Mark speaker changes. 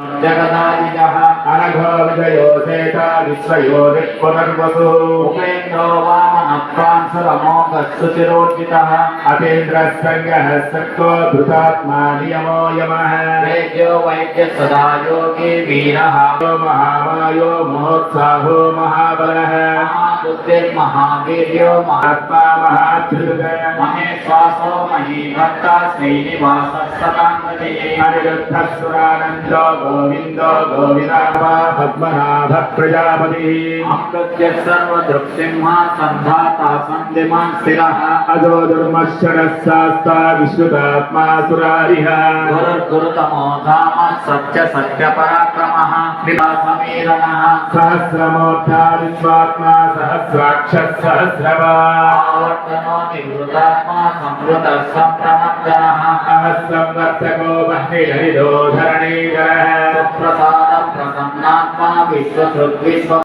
Speaker 1: जगदादिजः अनघो
Speaker 2: विजयो सेता
Speaker 1: विश्वयो उपेन्द्रो धृतात्मा नियमो यमः।
Speaker 2: वैद्यसदा योगी वीरः।
Speaker 1: महामायो महोत्साहो महाबलः।
Speaker 2: महाबुद्धिर्महावीर्यो
Speaker 1: महात्मा
Speaker 2: महात्रिदय महीभक्ता श्रीनिवासः सताङ्गति
Speaker 1: अनिरुद्धसुरानन्दो गोविन्दो गोविदावा पद्मनाभ प्रजापतिः
Speaker 2: अमृत्य सर्वदृक्सिंहा सन्धाता सन्धिमान् स्थिरः
Speaker 1: अजो दुर्मश्चरः शास्ता विश्रुतात्मा सुरारिः
Speaker 2: गुरुर्गुरुतमो సత్య
Speaker 1: సత్య పరాక్రమ నివాసమేరణ సహస్రమోర్ధాత్మాత్మా
Speaker 2: సహస్రాక్ష సహస్రవావర్తనో నివృతాత్మా సంవృత
Speaker 1: సంప్రమగ్న సహస్రం వర్తకో బహ్నిధరిదో
Speaker 2: ప్రసాదం ప్రసన్నాత్మా విశ్వసృద్విశ్వ